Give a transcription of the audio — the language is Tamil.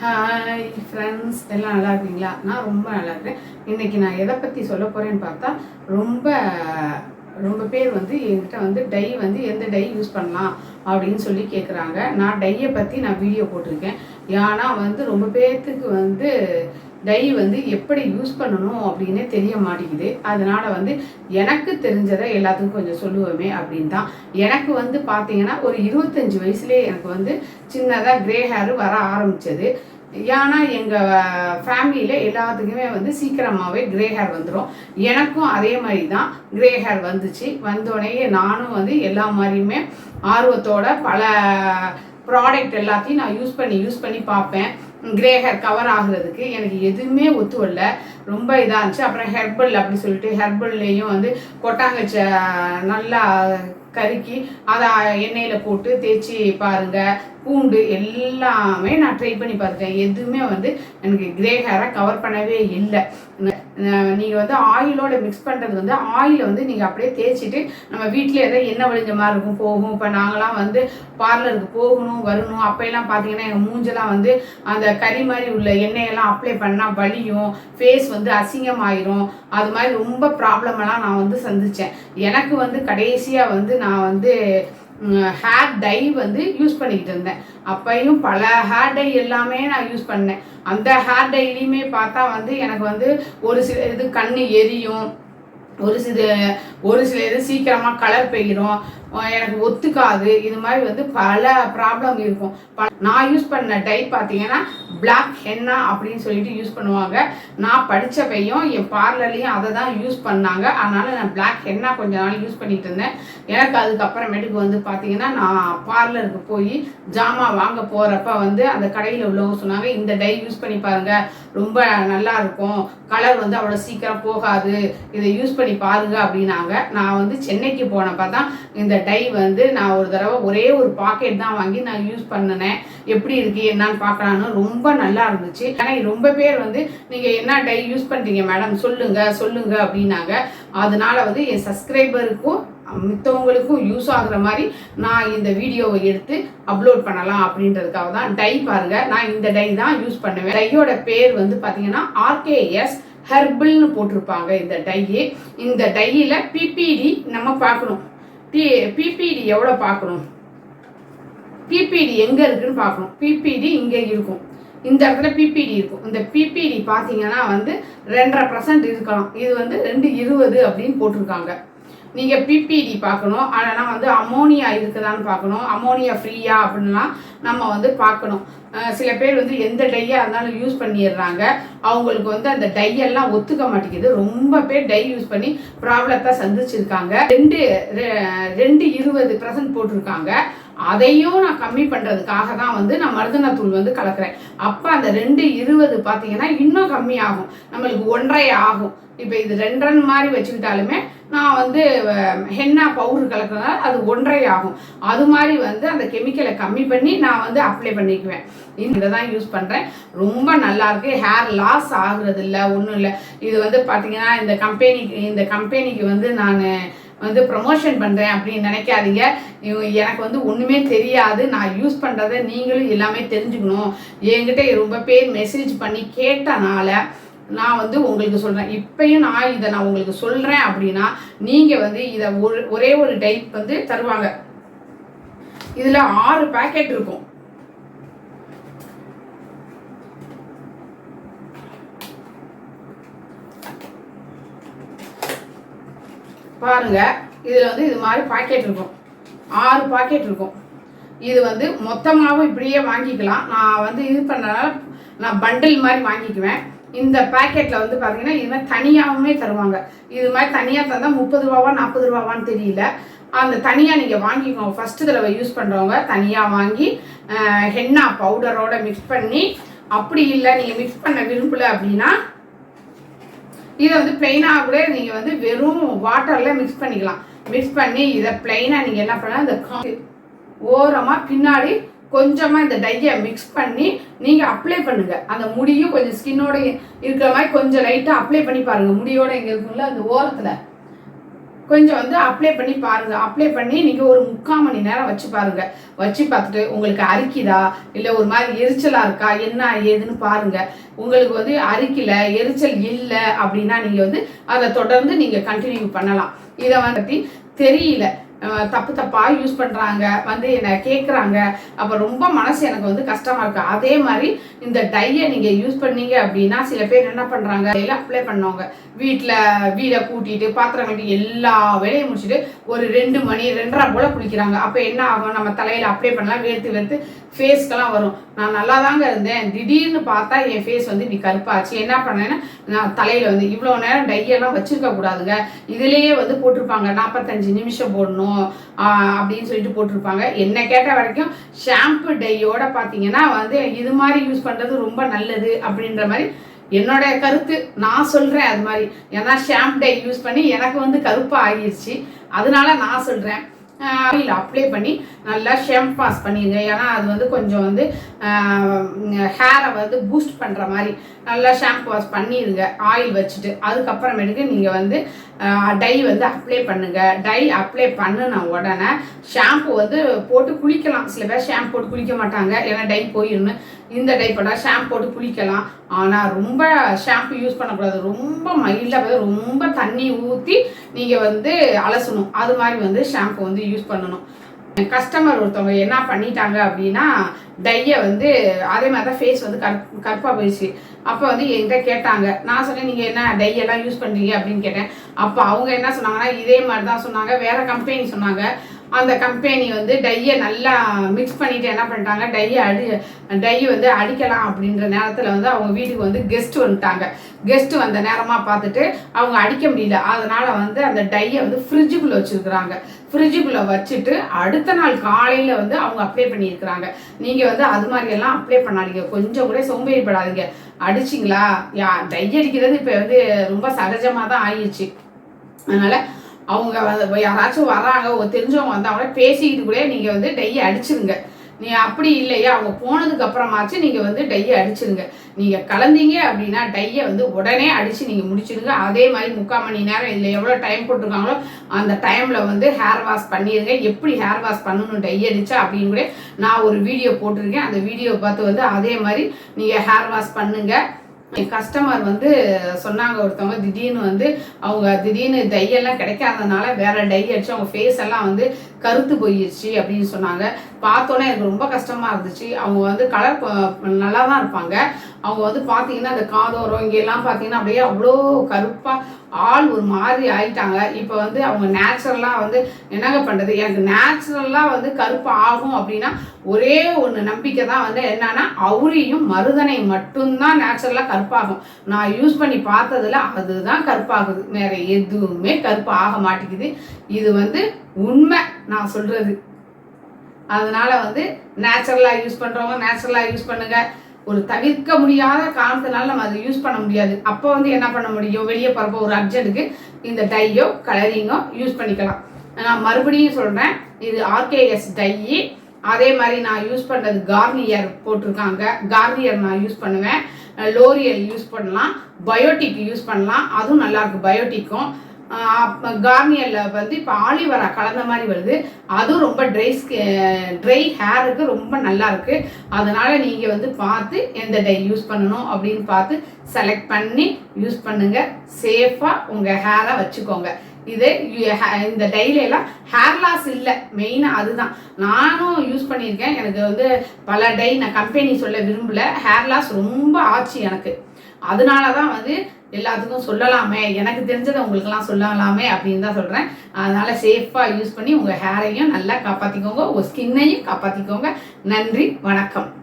ஹாய் ஃப்ரெண்ட்ஸ் எல்லாம் நல்லா இருக்கீங்களா? நான் ரொம்ப நல்லா இருக்கேன். இன்னைக்கு நான் எதை பற்றி சொல்ல போகிறேன்னு பார்த்தா ரொம்ப ரொம்ப பேர் வந்து என்கிட்ட வந்து டை வந்து எந்த டை யூஸ் பண்ணலாம் அப்படின்னு சொல்லி கேட்குறாங்க நான் டையை பற்றி நான் வீடியோ போட்டிருக்கேன். ஏன்னா வந்து ரொம்ப பேர்த்துக்கு வந்து டை வந்து எப்படி யூஸ் பண்ணணும் அப்படின்னே தெரிய மாட்டேங்குது. அதனால் வந்து எனக்கு தெரிஞ்சதை எல்லாத்துக்கும் கொஞ்சம் சொல்லுவோமே அப்படின்னு தான். எனக்கு வந்து பார்த்தீங்கன்னா ஒரு இருபத்தஞ்சி வயசுலேயே எனக்கு வந்து சின்னதாக கிரே ஹேர் வர ஆரம்பித்தது ஏன்னா எங்கள் ஃபேமிலியில் எல்லாத்துக்குமே வந்து சீக்கிரமாகவே கிரே ஹேர் வந்துடும் எனக்கும் அதே மாதிரி தான். கிரே ஹேர் வந்துச்சு. வந்தோடனே நானும் வந்து எல்லா மாதிரியுமே ஆர்வத்தோட பல ப்ராடக்ட் எல்லாத்தையும் நான் யூஸ் பண்ணி யூஸ் பண்ணி பார்ப்பேன். கிரே ஹேர் கவர் ஆகுறதுக்கு எனக்கு எதுவுமே ஒத்து வரல. ரொம்ப இதாக இருந்துச்சு. அப்புறம் ஹெர்பல் அப்படி சொல்லிட்டு ஹெர்பல்லையும் வந்து கொட்டாங்கச்ச நல்லா கருக்கி அதை எண்ணெயில் போட்டு தேய்ச்சி பாருங்கள் பூண்டு எல்லாமே நான் ட்ரை பண்ணி பார்த்துட்டேன். எதுவுமே வந்து எனக்கு கிரே ஹேரை கவர் பண்ணவே இல்லை. நீங்கள் வந்து ஆயிலோட மிக்ஸ் பண்ணுறது வந்து ஆயிலை வந்து நீங்கள் அப்படியே தேய்ச்சிட்டு நம்ம வீட்டில் எதாவது எண்ணெய் வழிஞ்ச மாதிரி இருக்கும். போகும். இப்போ நாங்களாம் வந்து பார்லருக்கு போகணும் வரணும். அப்போயெல்லாம் பார்த்தீங்கன்னா எங்கள் மூஞ்செல்லாம் வந்து அந்த கறி மாதிரி உள்ள எண்ணெயெல்லாம் அப்ளை பண்ணால் வலியும் ஃபேஸ் வந்து அசிங்கமாயிரும். அது மாதிரி ரொம்ப ப்ராப்ளமெல்லாம் நான் வந்து சந்தித்தேன் எனக்கு வந்து கடைசியாக வந்து நான் வந்து ஹேர் டை வந்து யூஸ் பண்ணிக்கிட்டு இருந்தேன். அப்பையும் பல ஹேர் டை எல்லாமே நான் யூஸ் பண்ணேன். அந்த ஹேர் டைலையுமே பார்த்தா வந்து எனக்கு வந்து ஒரு சில இது கண் எரியும். ஒரு சில ஒரு சில இது சீக்கிரமாக கலர் பெய்கிறோம் எனக்கு ஒத்துக்காது. இது மாதிரி வந்து பல ப்ராப்ளம் இருக்கும். நான் யூஸ் பண்ண டை பார்த்தீங்கன்னா பிளாக் ஹென்னா அப்படின்னு சொல்லிட்டு யூஸ் பண்ணுவாங்க. நான் படித்த பையன் என் பார்லர்லேயும் அதை தான் யூஸ் பண்ணாங்க. அதனால் நான் பிளாக் ஹென்னா கொஞ்ச நாள் யூஸ் பண்ணிட்டு இருந்தேன். எனக்கு அதுக்கப்புறமேட்டுக்கு வந்து பார்த்தீங்கன்னா நான் பார்லருக்கு போய் ஜாமா வாங்க போகிறப்ப வந்து அந்த கடையில் உள்ளவங்க சொன்னாங்க இந்த டை யூஸ் பண்ணி பாருங்க. ரொம்ப நல்லா இருக்கும். கலர் வந்து அவ்வளோ சீக்கிரம் போகாது. இதை யூஸ் பண்ணி பாருங்க அப்படின்னாங்க. நான் வந்து சென்னைக்கு போனப்போ தான் இந்த டை வந்து நான் ஒரு தடவை ஒரே ஒரு பாக்கெட் தான் வாங்கி நான் யூஸ் பண்ணினேன். எப்படி இருக்கு என்னன்னு பார்க்கலான்னு ரொம்ப நல்லா இருந்துச்சு. ஆனால் ரொம்ப பேர் வந்து நீங்கள் என்ன டை யூஸ் பண்ணுறீங்க மேடம் சொல்லுங்க சொல்லுங்க அப்படின்னாங்க. அதனால வந்து என் சப்ஸ்கிரைபருக்கும் மித்தவங்களுக்கும் யூஸ் ஆகுற மாதிரி நான் இந்த வீடியோவை எடுத்து அப்லோட் பண்ணலாம் அப்படின்றதுக்காக தான் டை பாருங்க. நான் இந்த டை தான் யூஸ் பண்ணுவேன். டையோட பேர் வந்து பார்த்தீங்கன்னா ஆர்கேஎஸ் ஹெர்பிள்னு போட்டிருப்பாங்க இந்த டையே. இந்த டையில் பிபிடி நம்ம பார்க்கணும். டி பிபிடி எவ்வளோ பார்க்கணும்? பிபிடி எங்கே இருக்குன்னு பார்க்கணும். பிபிடி இங்கே இருக்கும். இந்த இடத்துல பிபிடி இருக்கும். இந்த பிபிடி பார்த்தீங்கன்னா வந்து ரெண்டரை பர்சன்ட் இருக்கலாம். இது வந்து ரெண்டு இருபது அப்படின்னு போட்டிருக்காங்க. நீங்கள் பிபிடி பார்க்கணும். ஆனால் வந்து அமோனியா இருக்குதான்னு பார்க்கணும். அமோனியா ஃப்ரீயா அப்படின்லாம் நம்ம வந்து பார்க்கணும். சில பேர் வந்து எந்த டையாக இருந்தாலும் யூஸ் பண்ணிடுறாங்க. அவங்களுக்கு வந்து அந்த டையெல்லாம் ஒத்துக்க மாட்டேங்குது. ரொம்ப பேர் டை யூஸ் பண்ணி ப்ராப்ளத்தை சந்திச்சிருக்காங்க. ரெண்டு ரெண்டு இருபது பர்சன்ட் போட்டிருக்காங்க. அதையும் நான் கம்மி பண்ணுறதுக்காக தான் வந்து நான் மருதனத்தூள் வந்து கலக்கிறேன். அப்போ அந்த ரெண்டு இருபது பார்த்தீங்கன்னா இன்னும் கம்மி ஆகும் நம்மளுக்கு ஒன்றரை ஆகும். இப்போ இது ரெண்டரை மாதிரி வச்சுக்கிட்டாலுமே நான் வந்து ஹென்னா பவுடர் கலக்கிறதுனால அது ஒன்றரை ஆகும் அது மாதிரி வந்து அந்த கெமிக்கலை கம்மி பண்ணி நான் வந்து அப்ளை பண்ணிக்குவேன். இதை தான் யூஸ் பண்ணுறேன் ரொம்ப நல்லா இருக்கு. ஹேர் லாஸ் ஆகுறது இல்லை ஒன்றும் இல்லை. இது வந்து பார்த்தீங்கன்னா இந்த கம்பெனிக்கு இந்த கம்பெனிக்கு வந்து நான் வந்து ப்ரமோஷன் பண்ணுறேன் அப்படின்னு நினைக்காதீங்க. எனக்கு வந்து ஒன்றுமே தெரியாது. நான் யூஸ் பண்ணுறத நீங்களும் எல்லாமே தெரிஞ்சுக்கணும். என்கிட்ட ரொம்ப பேர் மெசேஜ் பண்ணி கேட்டனால நான் வந்து உங்களுக்கு சொல்கிறேன் இப்பயும் நான் இதை நான் உங்களுக்கு சொல்கிறேன் அப்படின்னா நீங்கள் வந்து இதை ஒரு ஒரே ஒரு டைப் வந்து தருவாங்க. இதில் ஆறு பேக்கெட் இருக்கும். பாருங்க இதில் வந்து இது மாதிரி பாக்கெட் இருக்கும். ஆறு பாக்கெட் இருக்கும். இது வந்து மொத்தமாகவும் இப்படியே வாங்கிக்கலாம். நான் வந்து இது பண்ணனால நான் பண்டில் மாதிரி வாங்கிக்குவேன். இந்த பேக்கெட்டில் வந்து பார்த்தீங்கன்னா இது மாதிரி தனியாகவுமே தருவாங்க. இது மாதிரி தனியாக தந்தால் முப்பது ரூபாவா நாற்பது ரூபாவான்னு தெரியல. அந்த தனியாக நீங்கள் வாங்கிக்கோங்க. ஃபஸ்ட்டு தடவை யூஸ் பண்ணுறவங்க தனியாக வாங்கி ஹென்னா பவுடரோட மிக்ஸ் பண்ணி அப்படி இல்லை நீங்கள் மிக்ஸ் பண்ண விரும்பல அப்படின்னா இதை வந்து பிளெயினாக கூட நீங்கள் வந்து வெறும் வாட்டரில் மிக்ஸ் பண்ணிக்கலாம். மிக்ஸ் பண்ணி இதை பிளெயினாக நீங்கள் என்ன பண்ணலாம் இந்த ஓரமாக பின்னாடி கொஞ்சமாக இந்த டையை மிக்ஸ் பண்ணி நீங்கள் அப்ளை பண்ணுங்கள் அந்த முடியும் கொஞ்சம் ஸ்கின்னோட இருக்கிற மாதிரி கொஞ்சம் லைட்டாக அப்ளை பண்ணி பாருங்கள் முடியோட எங்கே இருக்குங்களா அந்த ஓரத்தில். கொஞ்சம் வந்து அப்ளை பண்ணி பாருங்கள் அப்ளை பண்ணி நீங்கள் ஒரு முக்கால் மணி நேரம் வச்சு பாருங்கள் வச்சு பார்த்துட்டு உங்களுக்கு அரிக்குதா? இல்லை ஒரு மாதிரி எரிச்சலாக இருக்கா? என்ன ஏதுன்னு பாருங்க. உங்களுக்கு வந்து அரிக்கல எரிச்சல் இல்லை அப்படின்னா நீங்கள் வந்து அதை தொடர்ந்து நீங்கள் கண்டினியூ பண்ணலாம். இதை வந்து தெரியல. தப்பு தப்பாக யூஸ் பண்ணுறாங்க வந்து என்னை கேட்குறாங்க அப்போ ரொம்ப மனசு எனக்கு வந்து கஷ்டமாக இருக்குது அதே மாதிரி இந்த டையை நீங்கள் யூஸ் பண்ணீங்க அப்படின்னா சில பேர் என்ன பண்ணுறாங்க எல்லாம் அப்ளை பண்ணவங்க. வீட்டில் வீடை கூட்டிட்டு பாத்திரம் கட்டி எல்லா வேலையும் முடிச்சுட்டு ஒரு ரெண்டு மணி ரெண்டரை போல் குளிக்கிறாங்க. அப்போ என்ன ஆகும்? நம்ம தலையில் அப்ளை பண்ணலாம் வேர்த்து வேர்த்து ஃபேஸ்க்கெல்லாம் வரும். நான் நல்லா தாங்க இருந்தேன். திடீர்னு பார்த்தா என் ஃபேஸ் வந்து இப்படி கருப்பாச்சு. என்ன பண்ணேன்னா நான் தலையில் வந்து இவ்வளோ நேரம் டையெல்லாம் வச்சுருக்க கூடாதுங்க. இதுலேயே வந்து போட்டிருப்பாங்க நாற்பத்தஞ்சு நிமிஷம் போடணும் அப்படின்னு சொல்லிட்டு போட்டிருப்பாங்க. என்ன கேட்ட வரைக்கும் ஷாம்பு டையோட பார்த்தீங்கன்னா வந்து இது மாதிரி யூஸ் பண்ணுறது ரொம்ப நல்லது அப்படின்ற மாதிரி என்னோட கருத்து. நான் சொல்கிறேன் அது மாதிரி. ஏன்னா ஷாம்பு டை யூஸ் பண்ணி எனக்கு வந்து கருப்பாக ஆகிடுச்சு அதனால நான் சொல்கிறேன் ஆயில் அப்ளை பண்ணி நல்லா ஷெம்ப் பாஸ் பண்ணிடுங்க ஏன்னா அது வந்து கொஞ்சம் வந்து ஹேரை வந்து பூஸ்ட் பண்ணுற மாதிரி. நல்லா ஷாம்பு வாஷ் பண்ணிடுங்க ஆயில் வச்சுட்டு. அதுக்கப்புறமேட்டுக்கு நீங்கள் வந்து டை வந்து அப்ளை பண்ணுங்கள் டை அப்ளை பண்ணின உடனே ஷாம்பு வந்து போட்டு குளிக்கலாம். சில பேர் ஷாம்பு போட்டு குளிக்க மாட்டாங்க. ஏன்னா டை போயிடணும் இந்த டை போட்டால் ஷாம்பு போட்டு குளிக்கலாம். ஆனால் ரொம்ப ஷாம்பு யூஸ் பண்ணக்கூடாது. ரொம்ப மைல்டாக வந்து ரொம்ப தண்ணி ஊற்றி நீங்கள் வந்து அலசணும். அது மாதிரி வந்து ஷாம்பு வந்து யூஸ் பண்ணணும். கஸ்டமர் ஒருத்தவங்க என்ன பண்ணிட்டாங்க அப்படின்னா டையை வந்து அதே மாதிரி தான் ஃபேஸ் வந்து கற் கருப்பாக போயிடுச்சு. அப்போ வந்து என்கிட்ட கேட்டாங்க. நான் சொன்னேன் நீங்கள் என்ன டையெல்லாம் யூஸ் பண்ணுறீங்க அப்படின்னு கேட்டேன். அப்போ அவங்க என்ன சொன்னாங்கன்னா இதே மாதிரி தான் சொன்னாங்க. வேறு கம்பெனி சொன்னாங்க. அந்த கம்பெனி வந்து டையை நல்லா மிக்ஸ் பண்ணிட்டு என்ன பண்ணிட்டாங்க? டையை அடி டை வந்து அடிக்கலாம் அப்படின்ற நேரத்தில் வந்து அவங்க வீட்டுக்கு வந்து கெஸ்ட் வந்துட்டாங்க. கெஸ்ட் வந்த நேரமாக பார்த்துட்டு அவங்க அடிக்க முடியல. அதனால வந்து அந்த டையை வந்து ஃப்ரிட்ஜுக்குள்ளே வச்சுருக்குறாங்க. ஃப்ரிட்ஜுக்குள்ளே வச்சுட்டு அடுத்த நாள் காலையில் வந்து அவங்க அப்ளை பண்ணியிருக்கிறாங்க. நீங்கள் வந்து அது மாதிரியெல்லாம் அப்ளை பண்ணாதீங்க. கொஞ்சம் கூட சோம்பேறிப்படாதீங்க அடிச்சிங்களா? யா டை அடிக்கிறது இப்போ வந்து ரொம்ப சகஜமாக தான் ஆயிடுச்சு. அதனால் அவங்க வந்து யாராச்சும் வராங்க ஒரு தெரிஞ்சவங்க வந்தாங்கன்னா பேசிக்கிட்டு கூட நீங்கள் வந்து டையை அடிச்சிருங்க. நீ அப்படி இல்லையா? அவங்க போனதுக்கு அப்புறமாச்சும் நீங்கள் வந்து டையை அடிச்சிருங்க. நீங்கள் கலந்தீங்க அப்படின்னா டையை வந்து உடனே அடித்து நீங்கள் முடிச்சிருங்க. அதே மாதிரி முக்கால் மணி நேரம் இதில் எவ்வளோ டைம் போட்டிருக்காங்களோ அந்த டைமில் வந்து ஹேர் வாஷ் பண்ணிடுங்க எப்படி ஹேர் வாஷ் பண்ணணும் டை அடிச்சா அப்படின்னு கூட நான் ஒரு வீடியோ போட்டிருக்கேன். அந்த வீடியோ பார்த்து வந்து அதே மாதிரி நீங்கள் ஹேர் வாஷ் பண்ணுங்கள் என் கஸ்டமர் வந்து சொன்னாங்க ஒருத்தவங்க திடீர்னு வந்து அவங்க திடீர்னு டையெல்லாம் கிடைக்காதனால வேற டை அடிச்சு அவங்க ஃபேஸ் எல்லாம் வந்து கருத்து போயிடுச்சு அப்படின்னு சொன்னாங்க. பார்த்தோன்னே எனக்கு ரொம்ப கஷ்டமா இருந்துச்சு. அவங்க வந்து கலர் நல்லா தான் இருப்பாங்க. அவங்க வந்து பார்த்தீங்கன்னா அந்த காதோரம் இங்கெல்லாம் பார்த்தீங்கன்னா அப்படியே அவ்வளோ கருப்பாக ஆள் ஒரு மாதிரி ஆயிட்டாங்க. இப்போ வந்து அவங்க நேச்சுரலாக வந்து என்னங்க பண்ணுறது எனக்கு நேச்சுரலாக வந்து கருப்பு ஆகும் அப்படின்னா ஒரே ஒன்று நம்பிக்கை தான் வந்து என்னன்னா அவுரியும் மருதனை மட்டும்தான் நேச்சுரலாக கருப்பாகும். நான் யூஸ் பண்ணி பார்த்ததுல அதுதான் கருப்பாகுது. வேறு எதுவுமே கருப்பு ஆக மாட்டேங்குது. இது வந்து உண்மை நான் சொல்கிறது அதனால் வந்து நேச்சுரலாக யூஸ் பண்ணுறவங்க நேச்சுரலாக யூஸ் பண்ணுங்கள் ஒரு தவிர்க்க முடியாத காரணத்தினால நம்ம அதை யூஸ் பண்ண முடியாது. அப்போ வந்து என்ன பண்ண முடியும்? வெளியே போகிறப்போ ஒரு அர்ஜென்ட்டுக்கு இந்த டையோ கலரிங்கோ யூஸ் பண்ணிக்கலாம். நான் மறுபடியும் சொல்கிறேன் இது ஆர்கேஎஸ் டையி அதே மாதிரி நான் யூஸ் பண்ணுறது கார்னியர் போட்டிருக்காங்க. கார்னியர் நான் யூஸ் பண்ணுவேன். லோரியல் யூஸ் பண்ணலாம். பயோட்டிக் யூஸ் பண்ணலாம். அதுவும் நல்லாயிருக்கு பயோட்டிக்கும் கார்னியரில் வந்து இப்போ ஆலிவரா கலந்த மாதிரி வருது. அதுவும் ரொம்ப ட்ரை ட்ரை ஹேருக்கு ரொம்ப நல்லா இருக்குது அதனால் நீங்கள் வந்து பார்த்து எந்த டை யூஸ் பண்ணணும் அப்படின்னு பார்த்து செலக்ட் பண்ணி யூஸ் பண்ணுங்கள் சேஃபாக உங்கள் ஹேரை வச்சுக்கோங்க. இது ஹே- இந்த டைல எல்லாம் ஹேர் லாஸ் இல்லை. மெயினாக அதுதான். நானும் யூஸ் பண்ணியிருக்கேன். எனக்கு வந்து பல டை நான் கம்பெனி சொல்ல விரும்பல. ஹேர் லாஸ் ரொம்ப ஆச்சு எனக்கு. அதனால தான் வந்து எல்லாத்துக்கும் சொல்லலாமே. எனக்கு தெரிஞ்சதை உங்களுக்கெல்லாம் சொல்லலாமே அப்படின்னு தான் சொல்கிறேன் அதனால் சேஃபாக யூஸ் பண்ணி உங்கள் ஹேரையும் நல்லா காப்பாற்றிக்கோங்க உங்கள் ஸ்கின்னையும் காப்பாற்றிக்கோங்க நன்றி. வணக்கம்.